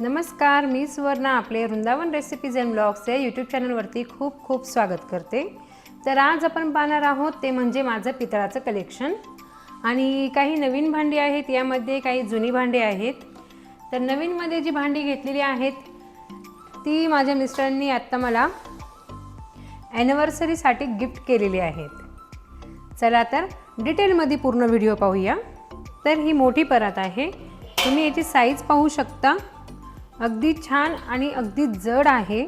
नमस्कार मी सुवर्णा. आपले वृंदावन रेसिपीज अँड ब्लॉग्स या यूट्यूब चॅनलवरती खूप खूप स्वागत करते. तर आज आपण पाहणार आहोत ते म्हणजे माझं पितळाचं कलेक्शन आणि काही नवीन भांडी आहेत यामध्ये काही जुनी भांडी आहेत. तर नवीनमध्ये जी भांडी घेतलेली आहेत ती माझ्या मिस्टरांनी आत्ता मला ॲनिव्हर्सरीसाठी गिफ्ट केलेली आहेत. चला तर डिटेलमध्ये पूर्ण व्हिडिओ पाहूया. तर ही मोठी परत आहे. तुम्ही याची साईज पाहू शकता. अगदी छान आणि अगदी जड आहे.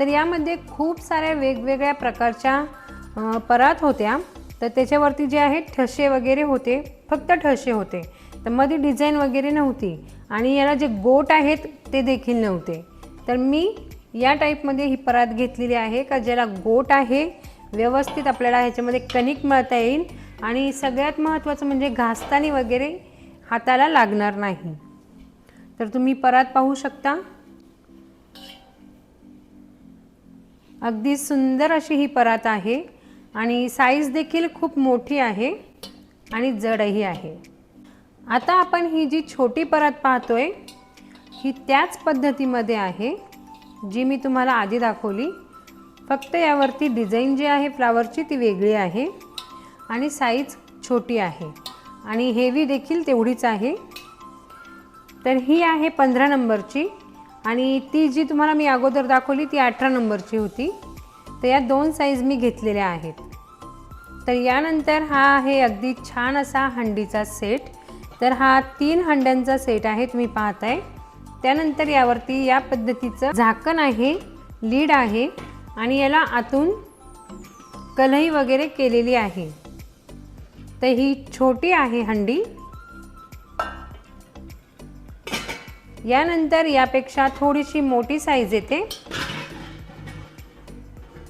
तर यामध्ये खूप साऱ्या वेगवेगळ्या प्रकारच्या परात होत्या. तर त्याच्यावरती जे आहे ठसे वगैरे होते. फक्त ठसे होते. तर मध्ये डिझाईन वगैरे नव्हती. आणि याला जे गोट आहेत ते देखील नव्हते. तर मी या टाईपमध्ये ही परात घेतलेली आहे का ज्याला गोट आहे व्यवस्थित आपल्याला ह्याच्यामध्ये कणिक मळता येईल आणि सगळ्यात महत्त्वाचं म्हणजे घासताना वगैरे हाताला लागणार नाही. तर तुम्ही परत पाहू शकता. अगदी सुंदर अशी ही परात आहे आणि साईज देखील खूप मोठी आहे आणि जडही आहे. आता आपण ही जी छोटी परात पाहतोय ही त्याच पद्धतीमध्ये आहे जी मी तुम्हाला आधी दाखवली. फक्त यावरती डिझाईन जी आहे फ्लावरची ती वेगळी आहे आणि साईज छोटी आहे. आणि हेवी देखील तेवढीच आहे. तर ही आहे पंधरा नंबरची. आणि ती जी तुम्हाला मी अगोदर दाखवली ती अठरा नंबरची होती. तर या दोन साईज मी घेतलेल्या आहेत. तर यानंतर हा आहे अगदी छान असा हंडीचा सेट तर हा तीन हंड्यांचा सेट आहे तुम्ही पाहताय. त्यानंतर यावरती या पद्धतीचं झाकण आहे लीड आहे. आणि याला आतून कलई वगैरे केलेली आहे. तर ही छोटी आहे हंडी. यानंतर यापेक्षा थोडीशी मोठी साईज येते.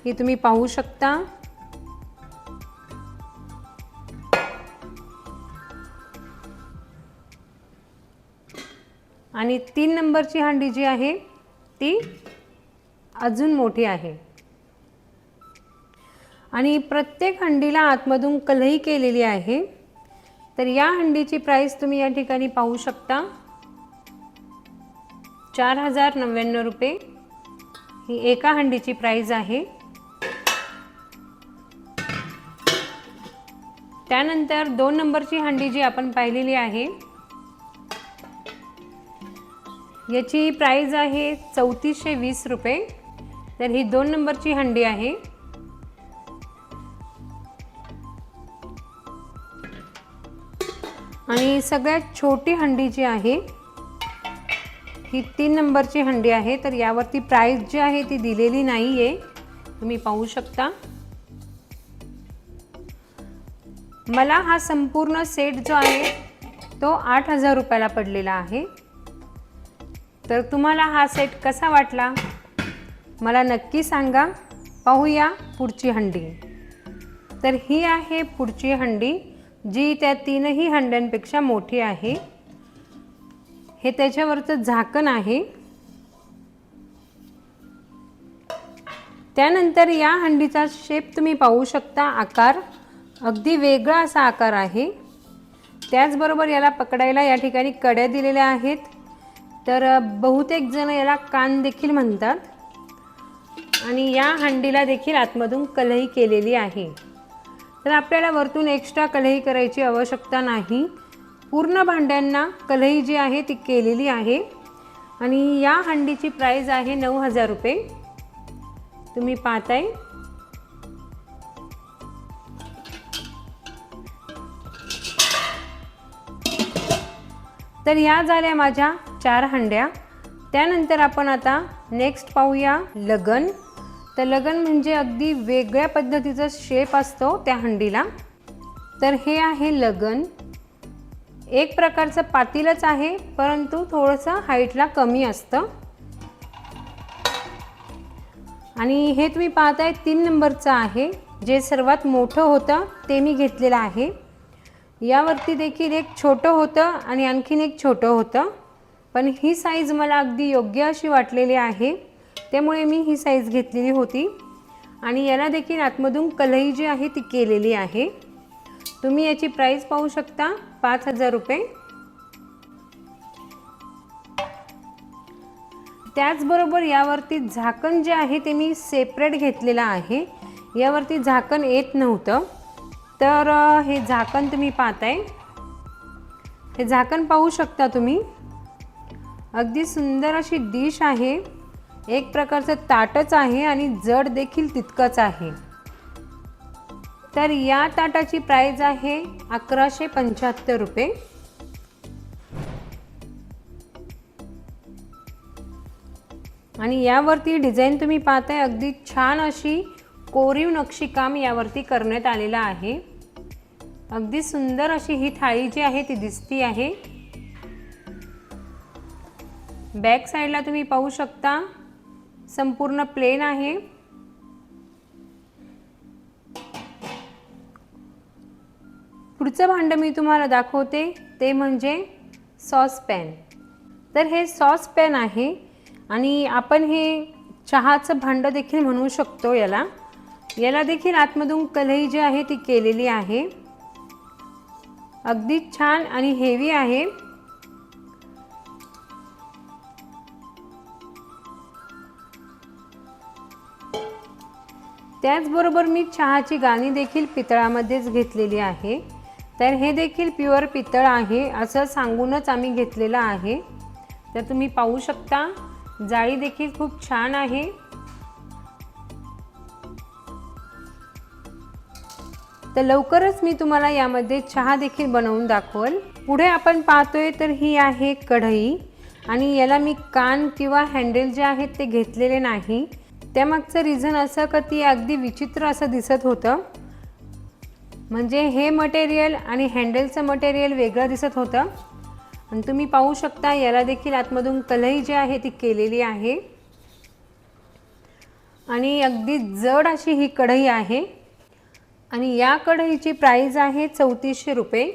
ही तुम्ही पाहू शकता. आणि तीन नंबरची हंडी जी आहे ती अजून मोठी आहे. आणि प्रत्येक हंडीला आतमधून कलही केलेली आहे. तर या हंडीची प्राईस तुम्ही या ठिकाणी पाहू शकता. चार हजार नव्याण्णव रुपये. ही एका हंडीची प्राईज आहे. त्यानंतर दोन नंबरची हंडी जी आपण पाहिलेली आहे याची प्राईज आहे चौतीसशे वीस रुपये. तर ही दोन नंबरची हंडी आहे. आणि सगळ्यात छोटी हंडी जी आहे ही तीन नंबरची हंडी आहे. तर यावरती प्राईस जी आहे ती दिलेली नाही आहे तुम्ही पाहू शकता. मला हा संपूर्ण सेट जो आहे तो आठ हजार रुपयाला पडलेला आहे. तर तुम्हाला हा सेट कसा वाटला? मला नक्की सांगा. पाहूया पुढची हंडी. तर ही आहे पुढची हंडी जी त्या तीनही हंड्यांपेक्षा मोठी आहे. हे त्याच्यावरचं झाकण आहे. त्यानंतर या हंडीचा शेप तुम्ही पाहू शकता. आकार अगदी वेगळा असा आकार आहे. त्याचबरोबर याला पकडायला या ठिकाणी कड्या दिलेल्या आहेत. तर बहुतेक जण याला कान देखील म्हणतात. आणि या हंडीला देखील आतमधून कलही केलेली आहे. तर आपल्याला वरतून एक्स्ट्रा कलही करायची आवश्यकता नाही. पूर्ण भांड्यांना कलई जी आहे ती केलेली आहे. आणि या हंडीची प्राईज आहे नऊ हजार रुपये. तुम्ही पाहताय. तर या झाल्या माझ्या चार हंड्या. त्यानंतर आपण आता नेक्स्ट पाहूया लगन. तर लगन म्हणजे अगदी वेगळ्या पद्धतीचा शेप असतो त्या हंडीला. तर हे आहे लगन. एक प्रकारचं पातीलच आहे परंतु थोडंसं हाईटला कमी असतं. आणि हे तुम्ही पाहताय तीन नंबरचं आहे. जे सर्वात मोठं होतं ते मी घेतलेलं आहे. यावरती देखील एक छोटं होतं आणि आणखीन एक छोटं होतं. पण ही साईज मला अगदी योग्य अशी वाटलेली आहे. त्यामुळे मी ही साईज घेतलेली होती. आणि याला देखील आतमधून कलई जी आहे ती केलेली आहे. तुम्ही याची प्राईस पाहू शकता. पाच हजार रुपये. त्याचबरोबर यावरती झाकण जे आहे ते मी सेपरेट घेतलेलं आहे. यावरती झाकण येत नव्हतं. तर हे झाकण तुम्ही पाहताय. हे झाकण पाहू शकता तुम्ही. अगदी सुंदर अशी डिश आहे. एक प्रकारचं ताटच आहे आणि जड देखील तितकंच आहे. तर या ताटाची प्राईज आहे अकराशे पंच्याहत्तर रुपये. आणि यावरती डिझाईन तुम्ही पाहताय अगदी छान अशी कोरीव नक्षीकाम यावरती करण्यात आलेलं आहे. अगदी सुंदर अशी ही थाळी जी आहे ती दिसती आहे. बॅक साईडला तुम्ही पाहू शकता संपूर्ण प्लेन आहे. पुढचं भांडं मी तुम्हाला दाखवते ते म्हणजे सॉस पॅन तर हे सॉस पॅन आहे आणि आपण हे चहाचं भांडं देखील म्हणू शकतो याला. याला देखील आतमधून कलई जी आहे ती केलेली आहे. अगदी छान आणि हेवी आहे. त्याचबरोबर मी चहाची गाणी देखील पितळामध्येच घेतलेली आहे. तर हे देखील प्युअर पितळ आहे असं सांगूनच आम्ही घेतलेलं आहे. तर तुम्ही पाहू शकता जाळी देखील खूप छान आहे. तर लवकरच मी तुम्हाला यामध्ये चहा देखील बनवून दाखवल. पुढे आपण पाहतोय तर ही आहे कढई. आणि याला मी कान किंवा हँडल जे आहेत ते घेतलेले नाही. त्यामागचं रिझन असं का ती अगदी विचित्र असं दिसत होतं. म्हणजे हे मटेरियल आणि हँडलचं मटेरियल वेगळं दिसत होतं. आणि तुम्ही पाहू शकता याला देखील आतमधून कलई जी आहे ती केलेली आहे. आणि अगदी जड अशी ही कढई आहे. आणि या कढईची प्राईज आहे चौतीसशे रुपये.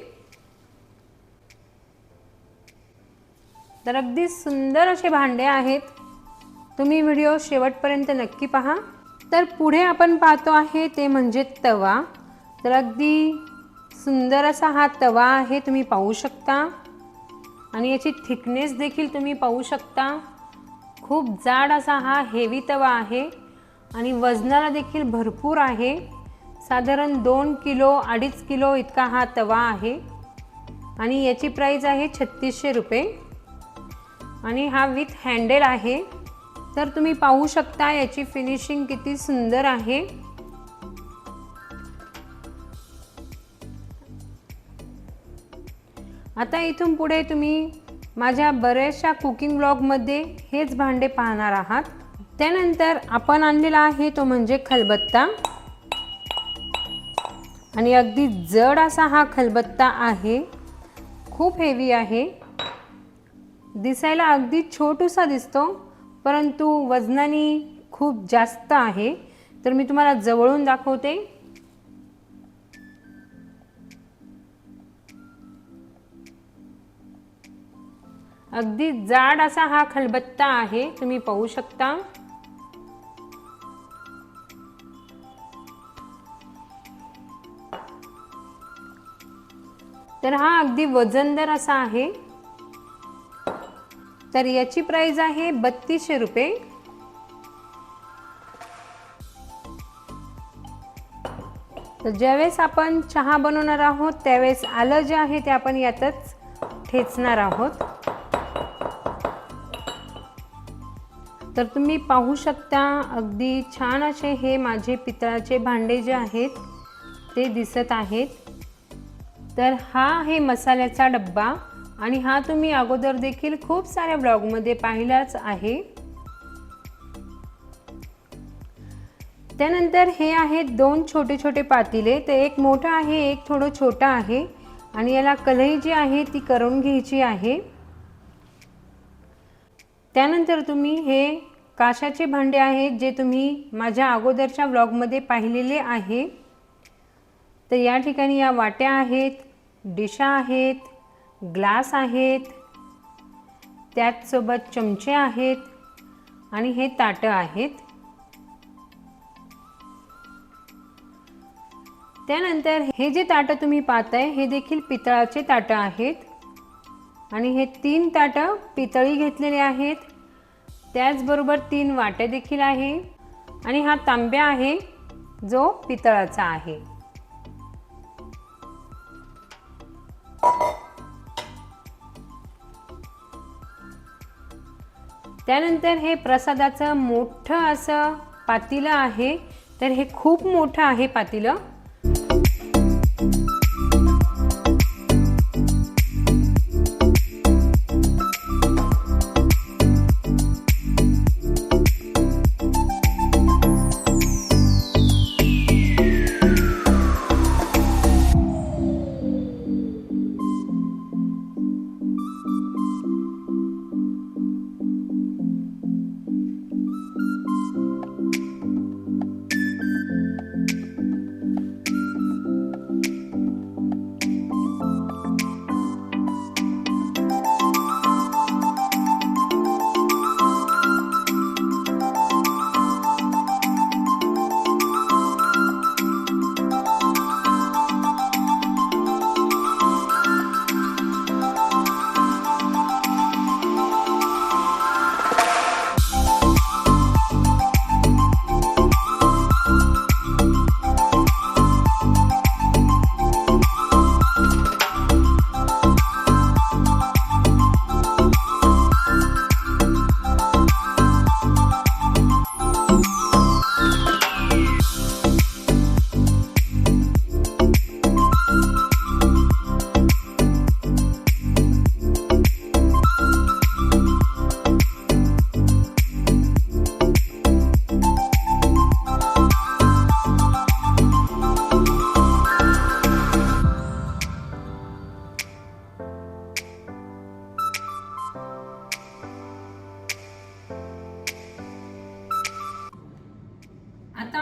तर अगदी सुंदर असे भांडे आहेत. तुम्ही व्हिडिओ शेवटपर्यंत नक्की पहा. तर पुढे आपण पाहतो आहे ते म्हणजे तवा. तर अगदी सुंदर असा हा तवा आहे तुम्ही पाहू शकता. आणि याची थिकनेस देखील तुम्ही पाहू शकता. खूप जाड असा हा हेवी तवा आहे आणि वजनाला देखील भरपूर आहे. साधारण दोन किलो अडीच किलो इतका हा तवा आहे. आणि याची प्राईज आहे छत्तीसशे रुपये. आणि हा विथ हँडेल आहे. तर तुम्ही पाहू शकता याची फिनिशिंग किती सुंदर आहे. आता इथून पुढे तुम्ही माझ्या बऱ्याचशा कुकिंग ब्लॉगमध्ये हेच भांडे पाहणार आहात. त्यानंतर आपण आणलेला आहे तो म्हणजे खलबत्ता. आणि अगदी जड असा हा खलबत्ता आहे. खूप हेवी आहे. दिसायला अगदी छोटूसा दिसतो परंतु वजनाने खूप जास्त आहे. तर मी तुम्हाला जवळून दाखवते. अगदी जाड असा हा खलबत्ता आहे तुम्ही पाहू शकता. तर हा अगदी वजनदार असा आहे. तर याची प्राइस आहे बत्तीसशे रुपये. तर ज्यावेळेस आपण चहा बनवणार आहोत त्यावेळेस आलं जे आहे ते आपण यातच ठेचणार आहोत. तर तुम्ही पाहू शकता अगदी छान असे हे माझे पितळाचे भांडे जे आहेत ते दिसत आहेत. तर हा आहे मसाल्याचा डब्बा आणि हा तुम्ही अगोदर देखील खूप साऱ्या ब्लॉगमध्ये पाहिलाच आहे. त्यानंतर हे आहेत दोन छोटे छोटे पातिले. ते एक मोठं आहे एक थोडं छोटं आहे आणि याला कलई जी आहे ती करून घ्यायची आहे. त्यानंतर तुम्ही हे काशाचे भांडे आहेत जे तुम्ही माझ्या अगोदरच्या ब्लॉगमध्ये पाहिलेले आहे. तर या ठिकाणी या वाट्या आहेत डिशा आहेत ग्लास आहेत त्याचसोबत चमचे आहेत आणि हे ताटं आहेत. त्यानंतर हे जे ताटं तुम्ही पाहताय हे देखील पितळाचे ताटं आहेत. आणि हे तीन ताटं पितळी घेतलेले आहेत. त्याचबरोबर तीन वाटे देखील आहे. आणि हा तांब्या आहे जो पितळाचा आहे. त्यानंतर हे प्रसादाचं मोठं असं पातीलं आहे. तर हे खूप मोठं आहे पातीलं.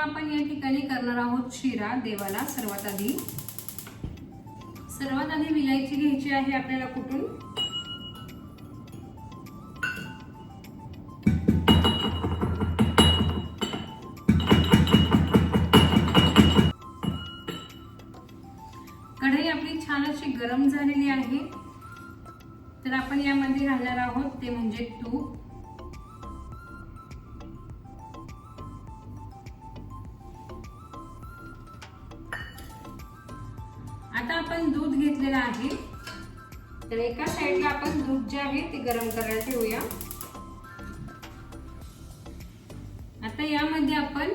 आपण या ठिकाणी करणार आहोत शिरा देवाला सर्वात आधी. सर्वात आधी विलायची घ्यायची आहे आपल्याला कुठून? कढई आपली छान अशी गरम झालेली आहे. तर आपण यामध्ये घालणार आहोत ते म्हणजे तूप. आता आपण दूध घेतलेलं आहे. तर एका साईडला आपण दूध जे आहे ते गरम करायला ठेवूया. आता यामध्ये आपण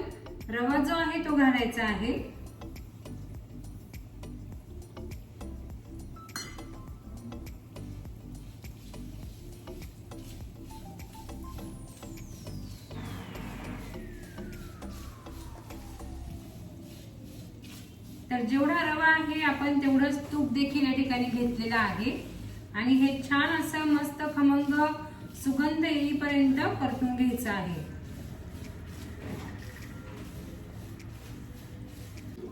रवा जो आहे तो घालायचा आहे. देखील या ठिकाणी घेतलेलं आहे. आणि हे छान असं मस्त खमंग सुगंध येईपर्यंत परतून घ्यायचं आहे.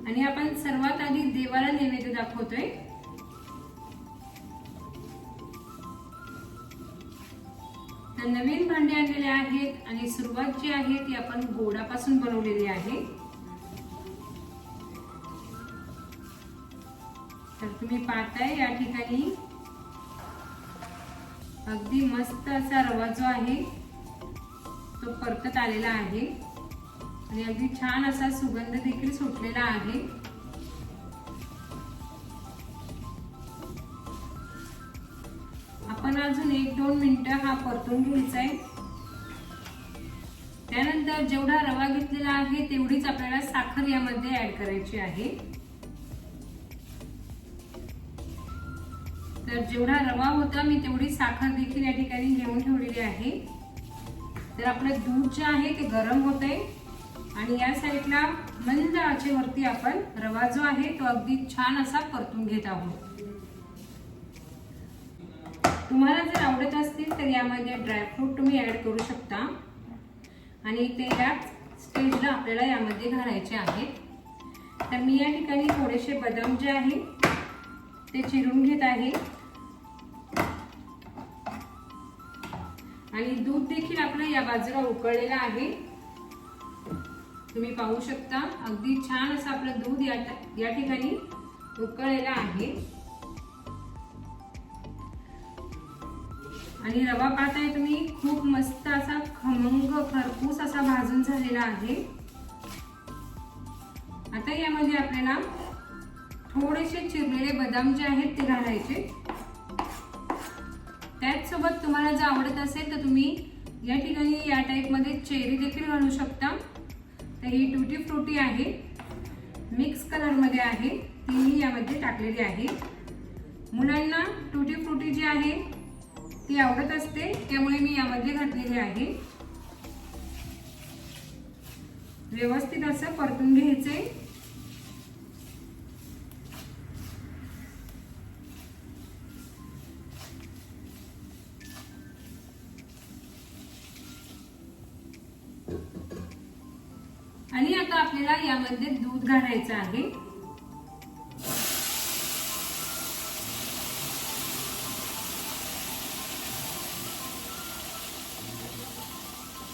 आणि आपण सर्वात आधी देवाला नैवेद्य दाखवतोय. तर नवीन भांडे आणलेले आहेत आणि सुरुवात जी आहे ती आपण गोडापासून बनवलेली आहे. तर तुम्ही पाहताय या ठिकाणी. अगदी मस्त असा रवा जो आहे तो परतत आलेला आहे. आणि अगदी छान असा सुगंध देखील सुटलेला आहे. आपण अजून एक दोन मिनिटं हा परतून घ्यायचा आहे त्यानंतर जेवढा रवा घेतलेला आहे तेवढीच आपल्याला साखर यामध्ये ऍड करायची आहे. तर जेवढा रवा होता मी तेवढी साखर देखील या ठिकाणी घेऊन ठेवलेली आहे. तर आपलं दूध जे आहे ते गरम होत आहे आणि या साईडला मंद आचेवरती आपण रवा जो आहे तो अगदी छान असा परतून घेत आहोत. तुम्हाला जर आवडत असतील तर यामध्ये ड्रायफ्रूट तुम्ही ऍड करू शकता. आणि ते या स्टेजला आपल्याला यामध्ये घालायचे आहेत. तर मी या ठिकाणी थोडेसे बदाम जे आहे ते चिरून घेत आहे. आणि दूध देखील आपलं या बाजूला उकळलेलं आहे. तुम्ही पाहू शकता अगदी छान असं आपलं दूध या या ठिकाणी उकळलेलं आहे. आणि रवा पाहताय तुम्ही खूप मस्त असा खमंग खरपुस असा भाजून झालेला आहे. आता यामध्ये आपल्याला थोडेसे चिरलेले बदाम जे आहेत ते घालायचे. त्याचसोबत तुम्हाला जर आवडत असेल तर तुम्ही या ठिकाणी या टाईपमध्ये चेरी देखील घालू शकता. तर ही टुटी फ्रुटी आहे. मिक्स कलरमध्ये आहे. तीही यामध्ये टाकलेली आहे. मुलांना टुटी फ्रुटी जी आहे ती आवडत असते त्यामुळे मी यामध्ये घातलेली आहे. व्यवस्थित असं परतून घ्यायचे आणि आता आपल्याला यामध्ये दूध घालायचं आहे.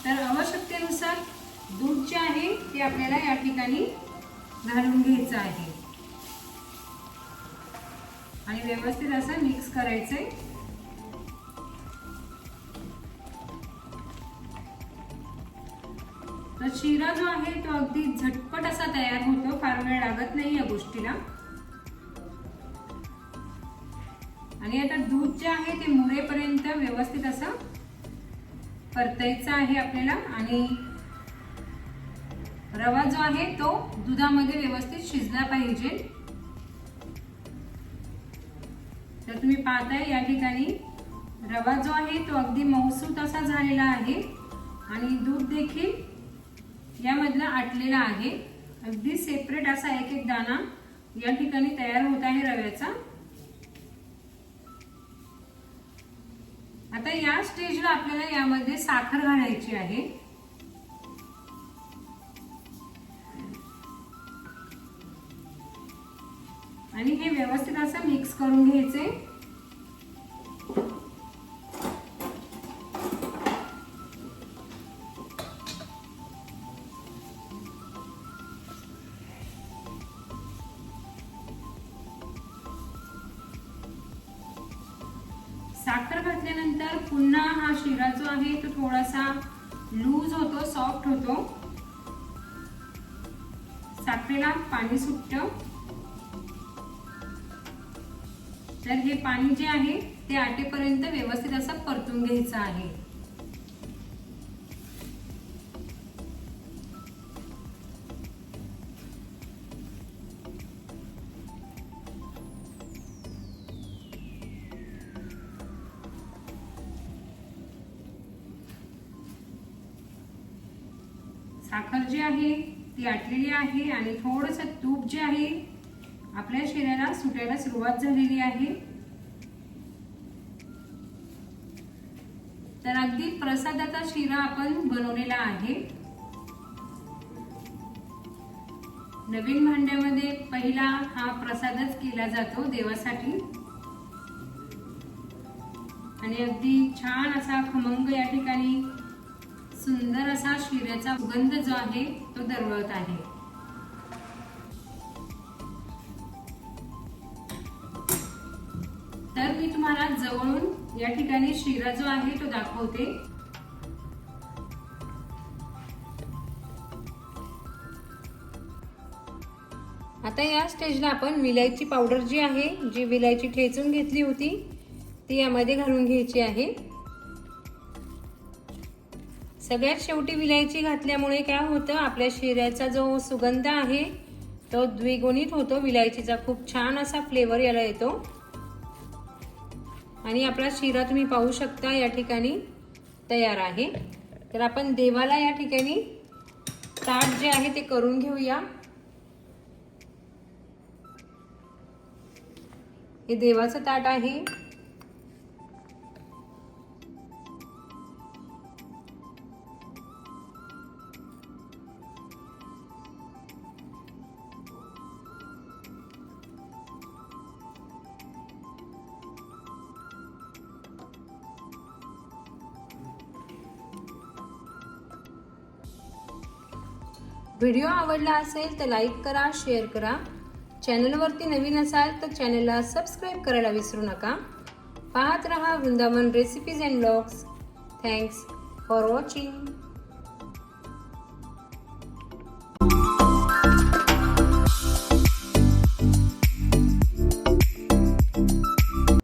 तर आवश्यकतेनुसार दूध जे आहे ते आपल्याला या ठिकाणी घालून घ्यायचं आहे. आणि व्यवस्थित असं मिक्स करायचंय. शिरा जो आहे तो अगदी झटपट असा तयार होतो फार वेळ लागत नाही या गोष्टीला. आणि आता दूध जे आहे ते मुरेपर्यंत व्यवस्थित असं परतायचं आहे आपल्याला. आणि रवा जो आहे तो दुधामध्ये व्यवस्थित शिजला पाहिजे. तर तुम्ही पाहताय या ठिकाणी रवा जो आहे तो अगदी मऊसूत असा झालेला आहे. आणि दूध देखील यामधला आटलेला आहे. अगदी सेपरेट असा एक एक दाणा या ठिकाणी तयार होत आहे रव्याचा. आता या स्टेजला आपल्याला यामध्ये साखर घालायची आहे. आणि हे व्यवस्थित असं मिक्स करून घ्यायचे. तर हे पाणी जे आहे ते आटेपर्यंत व्यवस्थित असं परतून घ्यायचं आहे. साखर जी आहे ती आटलेली आहे आणि थोडस तूप जे आहे आपल्या शिऱ्याला सुटायला सुरुवात झालेली आहे. तर अगदी प्रसादाचा शिरा आपण बनवलेला आहे. नवीन भांड्यामध्ये पहिला हा प्रसादच केला जातो देवासाठी. आणि अगदी छान असा खमंग या ठिकाणी सुंदर असा शिऱ्याचा सुगंध जो आहे तो दरवळत आहे. तर मी तुम्हाला जवळून या ठिकाणी शिरा जो आहे तो दाखवते. आता या स्टेजला आपण विलायची पावडर जी आहे जी विलायची ठेचून घेतली होती ती यामध्ये घालून घ्यायची आहे. सगळ्यात शेवटी विलायची घातल्यामुळे काय होतं आपल्या शिऱ्याचा जो सुगंध आहे तो द्विगुणित होतो. विलायचीचा खूप छान असा फ्लेवर याला येतो. आणि आपला शिरा तुम्ही पाहू शकता या ठिकाणी तयार आहे. तर आपण देवाला या ठिकाणी ताट जे आहे ते करून घेऊया. हे देवाचं ताट आहे. व्हिडिओ आवडला असेल तर लाईक करा शेअर करा. चॅनलवरती नवीन असाल तर चॅनलला सबस्क्राईब करायला विसरू नका. पाहत रहा Vrindavan recipes and blogs thanks for watching